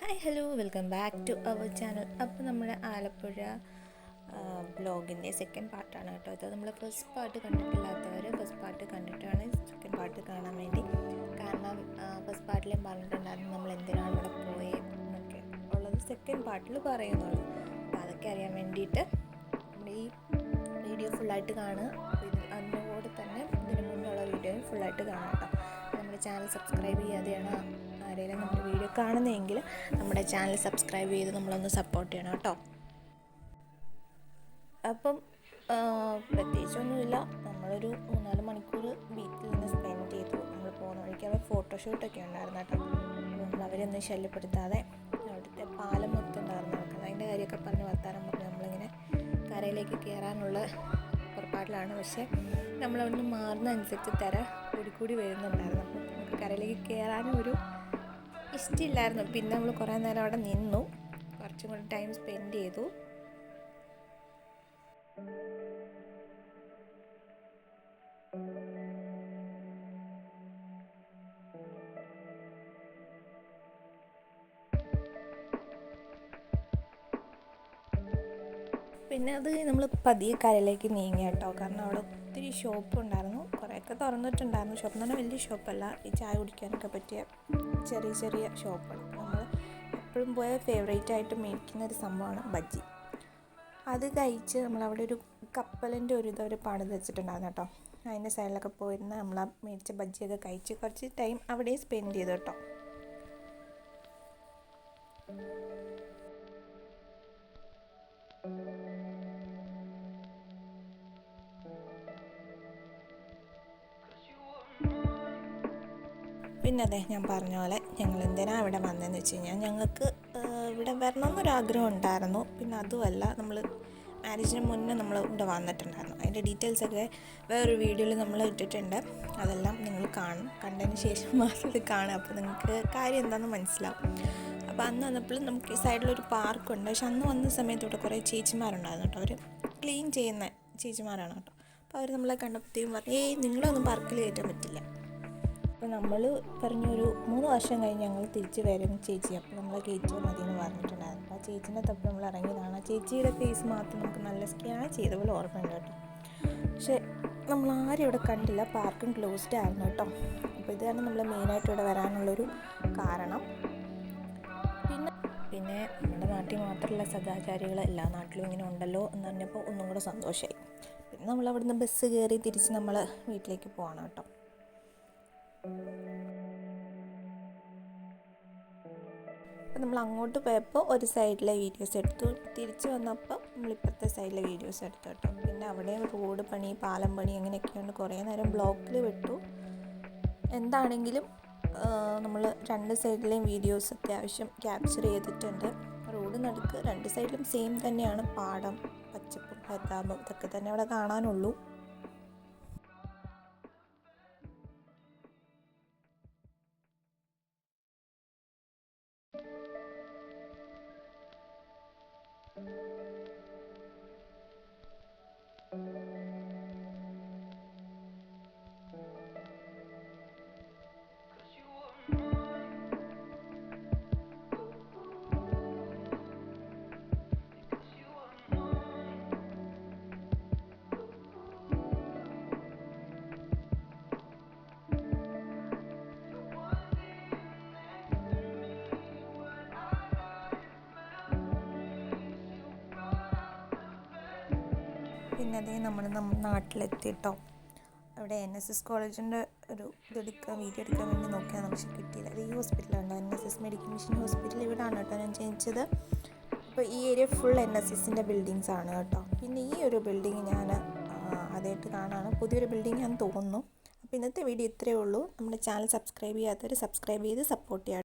Hi hello welcome back to our channel അപ്പോൾ നമ്മുടെ ആലപ്പുഴ ബ്ലോഗിന്റെ സെക്കൻഡ് പാർട്ടാണ് കേട്ടോ. അത് നമ്മൾ ഫസ്റ്റ് പാർട്ട് കണ്ടിട്ടില്ലാത്തവർ ഫസ്റ്റ് പാർട്ട് കണ്ടിട്ടാണ് സെക്കൻഡ് പാർട്ട് കാണാൻ വേണ്ടി. കാരണം ഫസ്റ്റ് പാർട്ടിലും പറഞ്ഞിട്ടുണ്ടായിരുന്നു നമ്മൾ എന്തിനാണ് ഇവിടെ പോയത് എന്നൊക്കെ. ഉള്ളത് സെക്കൻഡ് പാർട്ടിൽ പറയുന്നുള്ളൂ. അപ്പോൾ അതൊക്കെ അറിയാൻ വേണ്ടിയിട്ട് നമ്മുടെ ഈ വീഡിയോ ഫുള്ളായിട്ട് കാണുക. അപ്പോൾ ഇത് അതിനോട് തന്നെ ഇതിന് മുന്നുള്ള വീഡിയോയും ഫുള്ളായിട്ട് കാണാം കേട്ടോ. നമ്മുടെ ചാനൽ സബ്സ്ക്രൈബ് ചെയ്യാതെയാണ് ആരെങ്കിലും നമ്മുടെ വീഡിയോ കാണുന്നതെങ്കിൽ നമ്മുടെ ചാനൽ സബ്സ്ക്രൈബ് ചെയ്ത് നമ്മളൊന്ന് സപ്പോർട്ട് ചെയ്യണം കേട്ടോ. അപ്പം പ്രത്യേകിച്ചൊന്നുമില്ല. നമ്മളൊരു മൂന്നാൽ മണിക്കൂർ വീട്ടിൽ നിന്ന് സ്പെൻഡ് ചെയ്തു. നമ്മൾ പോകുന്ന വഴിക്ക് അവിടെ ഫോട്ടോഷൂട്ടൊക്കെ ഉണ്ടായിരുന്നു കേട്ടോ. നമ്മൾ അവരൊന്നും ശല്യപ്പെടുത്താതെ അവിടുത്തെ പാലം മൊത്തം ഉണ്ടായിരുന്നു നടക്കുന്നത്. അതിന്റെ കാര്യമൊക്കെ പറഞ്ഞ് വർത്താനം പറഞ്ഞ് നമ്മളിങ്ങനെ കരയിലേക്ക് കയറാനുള്ള പുറപ്പാടിലാണ്. പക്ഷേ നമ്മളവിടുന്ന് മാറുന്ന അനുസരിച്ച് തിര കൂടിക്കൂടി വരുന്നുണ്ടായിരുന്നു. അപ്പോൾ നമുക്ക് കരയിലേക്ക് കയറാനും ഒരു ഇഷ്ടമില്ലായിരുന്നു പിന്നെ നമ്മൾ കുറേ നേരം അവിടെ നിന്നു. കുറച്ചും കൂടി ടൈം സ്പെൻഡ് ചെയ്തു. പിന്നെ അത് നമ്മൾ പതിയെ കരയിലേക്ക് നീങ്ങി കേട്ടോ. കാരണം അവിടെ ഒത്തിരി ഷോപ്പ് ഉണ്ടായിരുന്നു. കുറേയൊക്കെ തുറന്നിട്ടുണ്ടായിരുന്നു. ഷോപ്പ് എന്ന് പറഞ്ഞാൽ വലിയ ഷോപ്പല്ല ഈ ചായ കുടിക്കാനൊക്കെ പറ്റിയ ചെറിയ ചെറിയ ഷോപ്പാണ് നമ്മൾ എപ്പോഴും പോയ ഫേവറേറ്റ് ആയിട്ട് മേടിക്കുന്ന ഒരു സംഭവമാണ് ബജ്ജി. അത് കഴിച്ച് നമ്മളവിടെ ഒരു കപ്പലിന്റെ ഒരു ഇത് അവർ പണിത് വെച്ചിട്ടുണ്ടായിരുന്നു കേട്ടോ. അതിന്റെ സൈഡിലൊക്കെ പോയിരുന്ന് നമ്മൾ ആ മേടിച്ച ബജ്ജിയൊക്കെ കഴിച്ച് കുറച്ച് ടൈം അവിടെ സ്പെൻഡ് ചെയ്തു കേട്ടോ. പിന്നെ അതെ ഞാൻ പറഞ്ഞ പോലെ ഞങ്ങൾ എന്തിനാണ് ഇവിടെ വന്നതെന്ന് വെച്ച് കഴിഞ്ഞാൽ ഞങ്ങൾക്ക് ഇവിടെ വരണമെന്നൊരാഗ്രഹം ഉണ്ടായിരുന്നു പിന്നെ അതുമല്ല നമ്മൾ മാരേജിന് മുന്നേ നമ്മൾ ഇവിടെ വന്നിട്ടുണ്ടായിരുന്നു. അതിന്റെ ഡീറ്റെയിൽസൊക്കെ വേറൊരു വീഡിയോയിൽ നമ്മൾ ഇട്ടിട്ടുണ്ട്. അതെല്ലാം നിങ്ങൾ കാണും. കണ്ടതിന് ശേഷം മാത്രം ഇത് കാണുക. അപ്പോൾ നിങ്ങൾക്ക് കാര്യം എന്താണെന്ന് മനസ്സിലാവും. അപ്പോൾ അന്ന് വന്നപ്പോഴും നമുക്ക് ഈ സൈഡിലൊരു പാർക്കുണ്ട് പക്ഷെ അന്ന് വന്ന സമയത്ത് ഇവിടെ കുറേ ചേച്ചിമാരുണ്ടായിരുന്നു കേട്ടോ. അവർ ക്ലീൻ ചെയ്യുന്ന ചേച്ചിമാരാണ് കേട്ടോ. അപ്പോൾ അവർ നമ്മളെ കണ്ടപ്പോഴത്തേക്കും പറഞ്ഞു ഏയ് നിങ്ങളൊന്നും പാർക്കിൽ കയറ്റാൻ പറ്റില്ല. അപ്പോൾ നമ്മൾ പറഞ്ഞൊരു മൂന്ന് വർഷം കഴിഞ്ഞ് ഞങ്ങൾ തിരിച്ച് വരും ചേച്ചി. അപ്പോൾ നമ്മൾ കയറ്റിയാൽ മതി എന്ന് പറഞ്ഞിട്ടുണ്ടായിരുന്നു. അപ്പോൾ ആ ചേച്ചീന്റെ തപ്പ് നമ്മൾ ഇറങ്ങിയതാണ്. ആ ചേച്ചിയുടെ ഫേസ് മാത്രം നമുക്ക് നല്ല സ്കാൻ ചെയ്ത പോലെ ഓർമ്മയുണ്ട് കേട്ടോ. പക്ഷേ നമ്മൾ ആരും ഇവിടെ കണ്ടില്ല. പാർക്കും ക്ലോസ്ഡ് ആയിരുന്നു കേട്ടോ. അപ്പോൾ ഇതാണ് നമ്മൾ മെയിനായിട്ട് ഇവിടെ വരാനുള്ളൊരു കാരണം. പിന്നെ പിന്നെ നമ്മുടെ നാട്ടിൽ മാത്രമല്ല സദാചാരികൾ എല്ലാ നാട്ടിലും ഇങ്ങനെ ഉണ്ടല്ലോ എന്ന് പറഞ്ഞപ്പോൾ ഒന്നും കൂടെ സന്തോഷമായി പിന്നെ നമ്മൾ അവിടുന്ന് ബസ് കയറി തിരിച്ച് നമ്മൾ വീട്ടിലേക്ക് പോകണം കേട്ടോ. അപ്പോൾ നമ്മൾ അങ്ങോട്ട് പോയപ്പോൾ ഒരു സൈഡിലെ വീഡിയോസ് എടുത്തു. തിരിച്ചു വന്നപ്പോൾ നമ്മൾ ഇപ്പോഴത്തെ സൈഡിലെ വീഡിയോസ് എടുത്തു കേട്ടോ. പിന്നെ അവിടെ റോഡ് പണി പാലം പണി അങ്ങനെയൊക്കെയുണ്ട്. കുറേ നേരം ബ്ലോക്കിൽ വിട്ടു. എന്താണെങ്കിലും നമ്മൾ രണ്ട് സൈഡിലെയും വീഡിയോസ് അത്യാവശ്യം ക്യാപ്ചർ ചെയ്തിട്ടുണ്ട്. റോഡ് നടുക്ക് രണ്ട് സൈഡിലും സെയിം തന്നെയാണ്. പാടം പച്ചപ്പും ഹരിതാപം ഇതൊക്കെ തന്നെ അവിടെ കാണാനുള്ളൂ. പിന്നെ അതേ നമ്മൾ നമ്മുടെ നാട്ടിലെത്തിയിട്ടോ അവിടെ എൻ എസ് എസ് കോളേജിന്റെ ഒരു ഇതെടുക്കാൻ വീഡിയോ എടുക്കാൻ വേണ്ടി നോക്കിയാൽ നമുക്ക് കിട്ടിയില്ല. അത് ഈ ഹോസ്പിറ്റലാണ് N S S medical mission hospital ഇവിടെയാണ് കേട്ടോ ഞാൻ ജനിച്ചത്. അപ്പോൾ ഈ ഏരിയ ഫുൾ എൻ എസ് എസിന്റെ ബിൽഡിങ്സ് ആണ് കേട്ടോ. പിന്നെ ഈ ഒരു ബിൽഡിങ് ഞാൻ ആദ്യമായിട്ട് കാണാണ്. പുതിയൊരു ബിൽഡിംഗ് ഞാൻ തോന്നുന്നു. അപ്പോൾ ഇന്നത്തെ വീഡിയോ ഇത്രയേ ഉള്ളൂ. നമ്മുടെ ചാനൽ സബ്സ്ക്രൈബ് ചെയ്യാത്തവർ സബ്സ്ക്രൈബ് ചെയ്ത് സപ്പോർട്ട് ചെയ്യാം